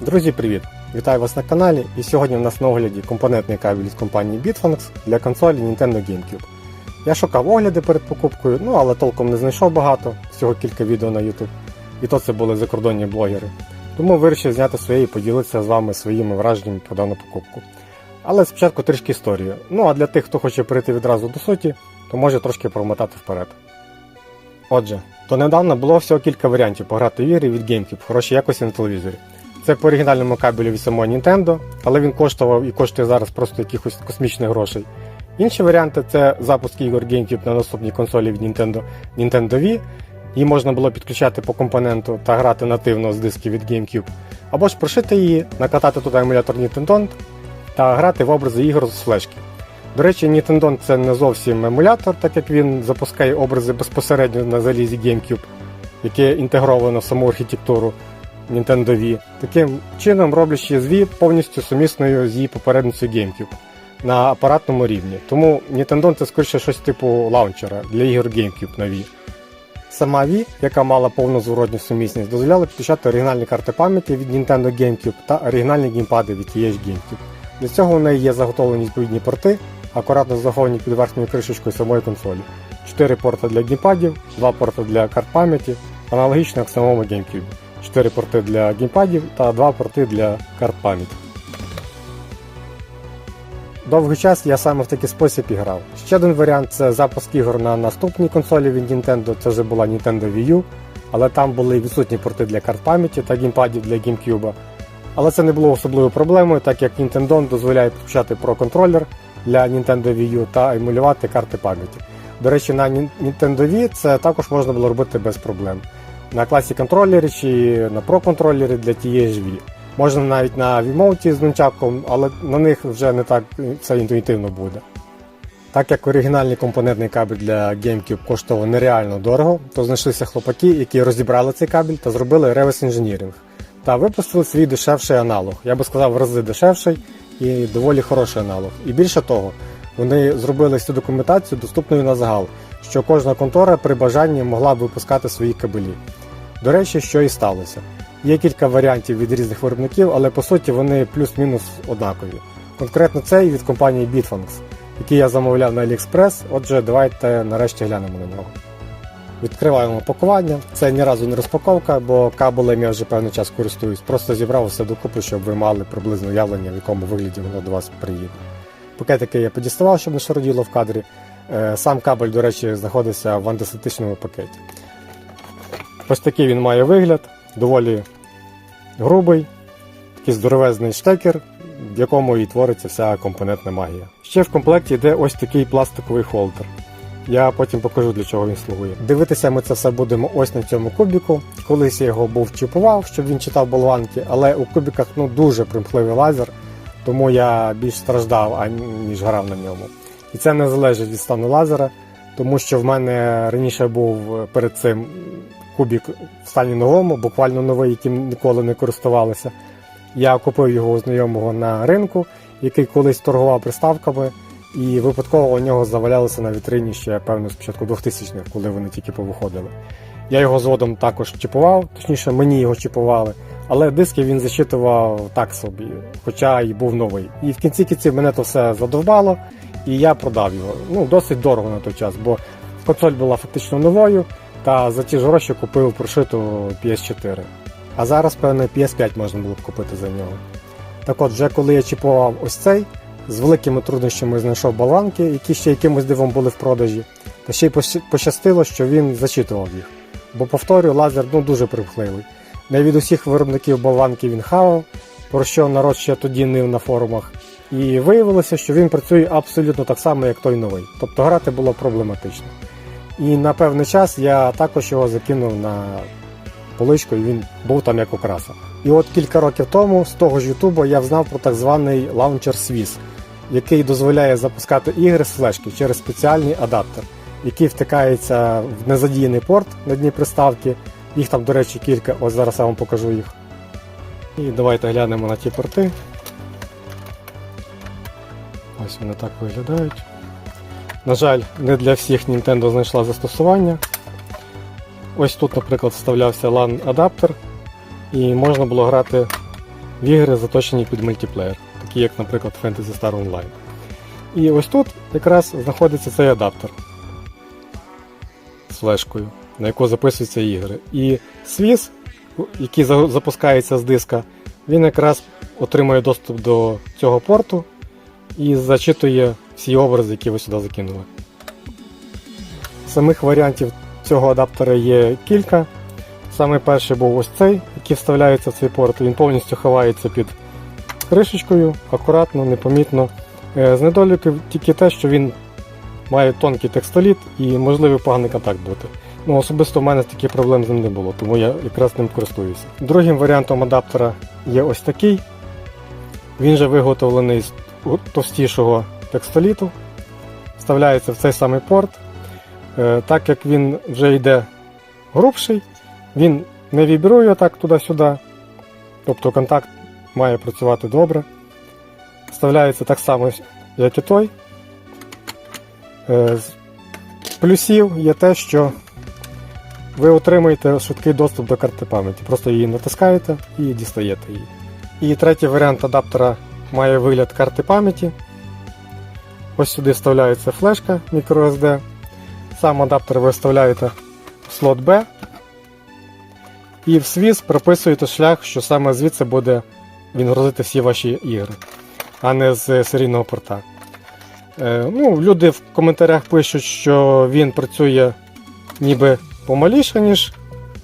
Друзі, привіт! Вітаю вас на каналі. І сьогодні в нас на огляді компонентний кабель від компанії Bitfunx для консолі Nintendo GameCube. Я шукав огляди перед покупкою, ну але толком не знайшов багато, всього кілька відео на YouTube. І то це були закордонні блогери. Тому вирішив зняти своє і поділитися з вами своїми враженнями про дану покупку. Але спочатку трішки історію. Ну а для тих, хто хоче перейти відразу до суті, то може трошки промотати вперед. Отже, то недавно було всього кілька варіантів пограти в ігри від GameCube в хорошій якості на телевізорі. Це по оригінальному кабелю від самого Nintendo, але він коштував і коштує зараз просто якихось космічних грошей. Інші варіанти це запуск ігор GameCube на наступній консолі від Nintendo Nintendo Wii. Її можна було підключати по компоненту та грати нативно з дисків від GameCube, або ж прошити її, накатати туди емулятор Nintendo та грати в образи ігор з флешки. До речі, Nintendo це не зовсім емулятор, так як він запускає образи безпосередньо на залізі GameCube, яке інтегровано в саму архітектуру Nintendo Wii, таким чином роблячи з Wii повністю сумісною з її попередницею GameCube на апаратному рівні. Тому Nintendo це скоріше щось типу лаунчера для ігор GameCube на Wii. Сама Wii, яка мала повну зворотню сумісність, дозволяла підключати оригінальні карти пам'яті від Nintendo GameCube та оригінальні геймпади від TH GameCube. Для цього в неї є заготовлені відповідні порти, акуратно заховані під верхньою кришечкою самої консолі. 4 порти для геймпадів, 2 порти для карт пам'яті, аналогічно як в самому GameCube. 4 порти для геймпадів та 2 порти для карт пам'яті. Довгий час я саме в такий спосіб і грав. Ще один варіант це запуск ігор на наступній консолі від Nintendo, це вже була Nintendo Wii U, але там були відсутні порти для карт пам'яті та геймпадів для GameCube. Але це не було особливою проблемою, так як Nintendo дозволяє підключати Pro контролер для Nintendo Wii U та емулювати карти пам'яті. До речі, на Nintendo Wii це також можна було робити без проблем. На класі контролері чи на Pro контролері для тієї ж Wii. Можна навіть на Wiimote з нунчаком, але на них вже не так все інтуїтивно буде. Так як оригінальний компонентний кабель для GameCube коштував нереально дорого, то знайшлися хлопаки, які розібрали цей кабель та зробили реверс інженіринг. Та випустили свій дешевший аналог. Я би сказав, в рази дешевший і доволі хороший аналог. І більше того, вони зробили всю документацію доступною на загал, що кожна контора при бажанні могла б випускати свої кабелі. До речі, що і сталося. Є кілька варіантів від різних виробників, але по суті вони плюс-мінус однакові. Конкретно цей від компанії Bitfunx, який я замовляв на AliExpress, отже, давайте нарешті глянемо на нього. Відкриваємо пакування. Це ні разу не розпаковка, бо кабелем я вже певний час користуюсь. Просто зібрав все докупи, щоб ви мали приблизне уявлення, в якому вигляді воно до вас приїде. Пакетики я подіставав, щоб не шароділо в кадрі. Е, Сам кабель, до речі, знаходиться в антисептичному пакеті. Ось такий він має вигляд, доволі грубий, такий здоровезний штекер, в якому і твориться вся компонентна магія. Ще в комплекті йде ось такий пластиковий холдер. Я потім покажу для чого він слугує. Дивитися ми це все будемо ось на цьому кубіку. Колись я його був чіпував, щоб він читав болванки, але у кубіках ну, дуже примхливий лазер, тому я більш страждав, аніж грав на ньому. І це не залежить від стану лазера, тому що в мене раніше був перед цим кубік в стані новому, буквально новий, яким ніколи не користувалися. Я купив його у знайомого на ринку, який колись торгував приставками, і випадково у нього завалялося на вітрині ще, певно, спочатку 2000-х, коли вони тільки повиходили. Я його згодом також чіпував, точніше, мені його чіпували, але диски він зачитував так собі, хоча і був новий. І в кінці кінців мене то все задовбало, і я продав його. Ну, досить дорого на той час, бо консоль була фактично новою, та за ті ж гроші купив прошиту PS4. А зараз, певно, PS5 можна було б купити за нього. Так от, вже коли я чіпував ось цей, з великими труднощами знайшов баланки, які ще якимось дивом були в продажі, та ще й пощастило, що він зачитував їх. Бо, повторюю, лазер ну, дуже примхливий. Не від усіх виробників болванки він хавав, про що народ ще тоді нив на форумах. І виявилося, що він працює абсолютно так само, як той новий. Тобто грати було проблематично. І на певний час я також його закинув на поличку, і він був там як окраса. І от кілька років тому з того ж Ютубу я взнав про так званий лаунчер Swiss, який дозволяє запускати ігри з флешки через спеціальний адаптер, який втикається в незадіяний порт на дні приставки. Їх там, до речі, кілька, ось зараз я вам покажу їх. І давайте глянемо на ті порти. Ось вони так виглядають. На жаль, не для всіх Nintendo знайшла застосування. Ось тут, наприклад, вставлявся LAN-адаптер, і можна було грати в ігри, заточені під мультиплеєр, такі як, наприклад, Fantasy Star Online. І ось тут якраз знаходиться цей адаптер з флешкою, на яку записуються ігри. І свіз, який запускається з диска, він якраз отримує доступ до цього порту і зачитує всі образи, які ви сюди закинули. Самих варіантів цього адаптера є кілька. Саме перший був ось цей, який вставляється в цей порт. Він повністю ховається під кришечкою, акуратно, непомітно. Е, З недоліків тільки те, що він має тонкий текстоліт і можливий поганий контакт бути. Ну, особисто в мене таких проблем з ним не було, тому я якраз ним користуюся. Другим варіантом адаптера є ось такий. Він же виготовлений з товстішого текстоліту. Вставляється в цей самий порт. Е, Так як він вже йде грубший, він не вібрує так туди-сюди. Тобто контакт має працювати добре. Вставляється так само, як і той. Е, З плюсів є те, що ви отримаєте швидкий доступ до карти пам'яті. Просто її натискаєте і дістаєте її. І третій варіант адаптера має вигляд карти пам'яті. Ось сюди вставляється флешка microSD. Сам адаптер ви вставляєте в слот B. І в свіз прописуєте шлях, що саме звідси буде він грузити всі ваші ігри, а не з серійного порта. Е, ну, люди в коментарях пишуть, що він працює ніби помаліше, ніж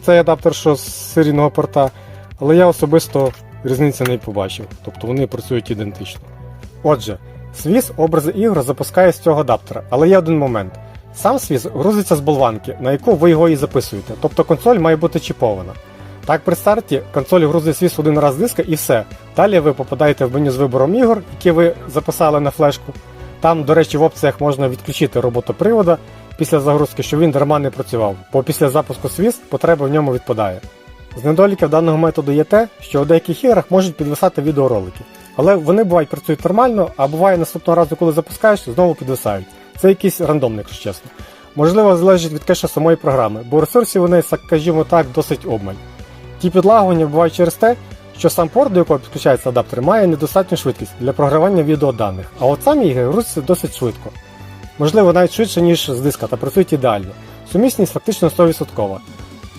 цей адаптер, що з серійного порта, але я особисто різниці не побачив. Тобто вони працюють ідентично. Отже, свіз образи ігор запускає з цього адаптера, але є один момент. Сам свіз грузиться з болванки, на яку ви його і записуєте. Тобто консоль має бути чіпована. Так, при старті консоль грузить свіз один раз диска і все. Далі ви попадаєте в меню з вибором ігор, які ви записали на флешку. Там, до речі, в опціях можна відключити роботопривода після загрузки, щоб він дарма не працював, бо після запуску свіз потреба в ньому відпадає. З недоліків даного методу є те, що у деяких іграх можуть підвисати відеоролики. Але вони бувають працюють нормально, а буває наступного разу, коли запускаєш, знову підвисають. Це якийсь рандомний, якщо чесно. Можливо, залежить від кеша самої програми, бо ресурсів вони, скажімо так, досить обмаль. Ті підлагування бувають через те, що сам порт, до якого підключається адаптер, має недостатню швидкість для програвання відеоданих, а от самі ігри грузяться досить швидко. Можливо, навіть швидше, ніж з диска, та працюють ідеально. Сумісність фактично 100%.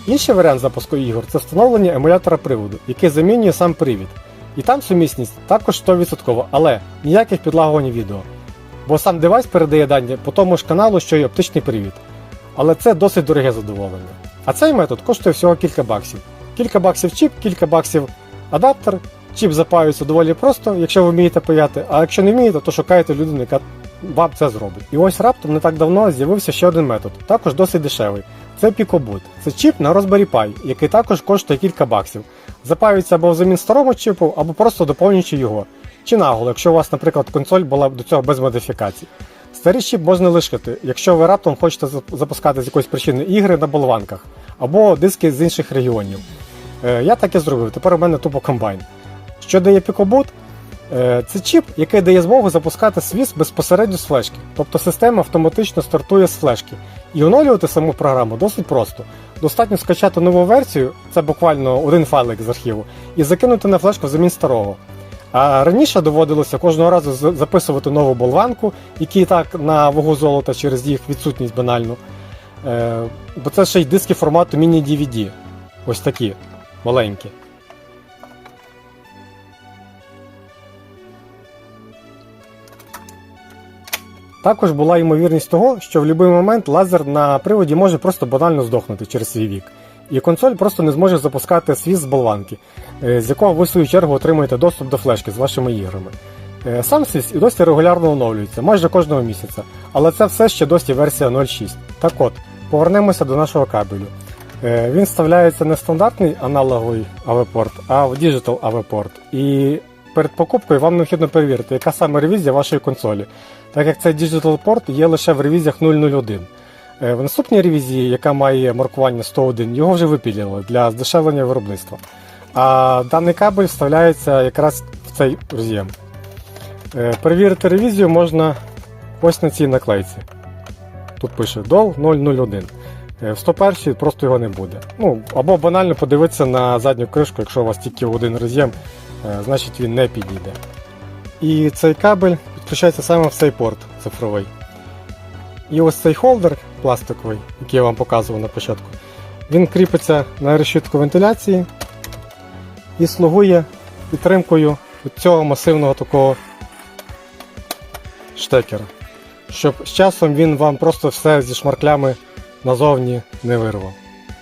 Інший варіант запуску ігор це встановлення емулятора приводу, який замінює сам привід. І там сумісність також 100%, але ніяких підлагувань відео. Бо сам девайс передає дані по тому ж каналу, що й оптичний привід. Але це досить дороге задоволення. А цей метод коштує всього кілька баксів. Кілька баксів чіп, кілька баксів адаптер. Чіп запаюється доволі просто, якщо ви вмієте паяти, а якщо не вмієте, то шукайте людину, яка вам це зробить. І ось раптом не так давно з'явився ще один метод, також досить дешевий. Це Picoboot. Це чіп на Raspberry Pi, який також коштує кілька баксів. Запаюється або взамін старому чіпу, або просто доповнюючи його. Чи наголо, якщо у вас, наприклад, консоль була до цього без модифікацій. Старий чіп можна лишити, якщо ви раптом хочете запускати з якоїсь причини ігри на болванках або диски з інших регіонів. Е, Я так і зробив, тепер у мене тупо комбайн. Що дає Picoboot? Е, Це чіп, який дає змогу запускати свіз безпосередньо з флешки. Тобто система автоматично стартує з флешки. І оновлювати саму програму досить просто. Достатньо скачати нову версію, це буквально один файлик з архіву, і закинути на флешку взамін старого. А раніше доводилося кожного разу записувати нову болванку, які і так на вагу золота через їх відсутність банальну. Е, бо це ще й диски формату міні-DVD. Ось такі маленькі. Також була ймовірність того, що в будь-який момент лазер на приводі може просто банально здохнути через свій вік. І консоль просто не зможе запускати свіз з болванки, е, з якого ви в свою чергу отримуєте доступ до флешки з вашими іграми. Е, Сам свіз і досі регулярно оновлюється, майже кожного місяця, але це все ще досі версія 0.6. Так от, повернемося до нашого кабелю. Е, Він вставляється не в стандартний аналоговий AV-порт, а в Digital AV-порт. І перед покупкою вам необхідно перевірити, яка саме ревізія вашої консолі, так як цей Digital порт є лише в ревізіях 001. Е, В наступній ревізії, яка має маркування 101, його вже випілили для здешевлення виробництва. А даний кабель вставляється якраз в цей роз'єм. Е, Перевірити ревізію можна ось на цій наклейці. Тут пише DOL 001. Е, В 101 просто його не буде. Ну, або банально подивитися на задню кришку, якщо у вас тільки один роз'єм, е, значить він не підійде. І цей кабель підключається саме в цей порт цифровий. І ось цей холдер пластиковий, який я вам показував на початку, він кріпиться на решітку вентиляції і слугує підтримкою цього масивного такого штекера. Щоб з часом він вам просто все зі шмарклями назовні не вирвав.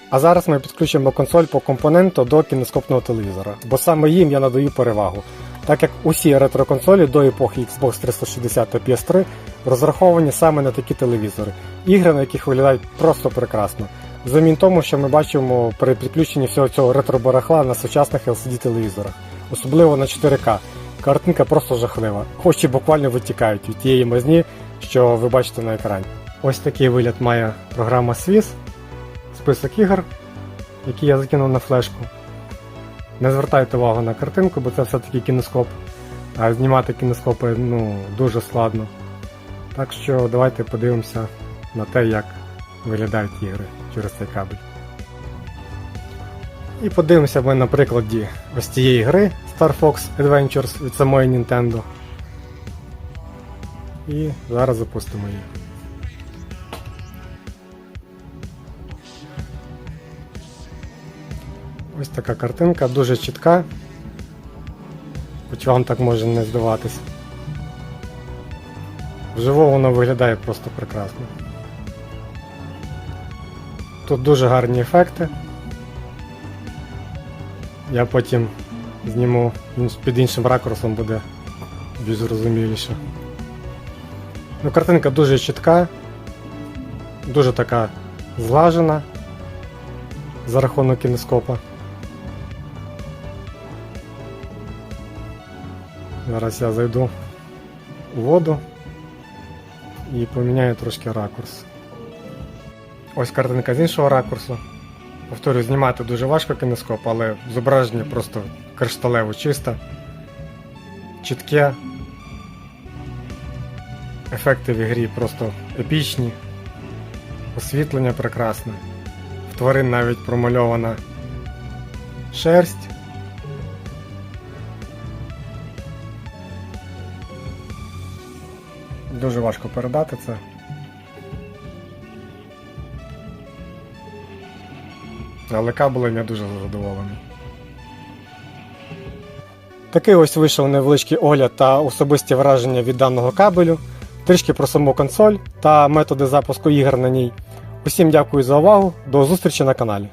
А зараз ми підключимо консоль по компоненту до кінескопного телевізора, бо саме їм я надаю перевагу, так як усі ретро-консолі до епохи Xbox 360 та PS3 розраховані саме на такі телевізори, ігри на яких виглядають просто прекрасно. Замін тому, що ми бачимо при підключенні всього цього ретро-барахла на сучасних LCD-телевізорах, особливо на 4К. Картинка просто жахлива, очі буквально витікають від тієї мазні, що ви бачите на екрані. Ось такий вигляд має програма Swiss, список ігор, які я закинув на флешку. Не звертайте увагу на картинку, бо це все-таки кіноскоп. А знімати кіноскопи ну, дуже складно. Так що давайте подивимося на те, як виглядають ігри через цей кабель. І подивимося ми на прикладі ось цієї гри Star Fox Adventures від самої Nintendo. І зараз запустимо її. Ось така картинка, дуже чітка. Хоч вам так може не здаватися. Вживу воно виглядає просто прекрасно. Тут дуже гарні ефекти. Я потім зніму під іншим ракурсом буде більш зрозуміліше. Ну, картинка дуже чітка, дуже така зглажена за рахунок кінескопа. Зараз я зайду у воду і поміняю трошки ракурс. Ось картинка з іншого ракурсу. Повторюю, знімати дуже важко кінескоп, але зображення просто кришталево чисте, чітке. Ефекти в ігрі просто епічні, освітлення прекрасне. В тварин навіть промальована шерсть. Дуже важко передати це. Але кабелем я дуже задоволений. Такий ось вийшов невеличкий огляд та особисті враження від даного кабелю, трішки про саму консоль та методи запуску ігор на ній. Усім дякую за увагу, до зустрічі на каналі.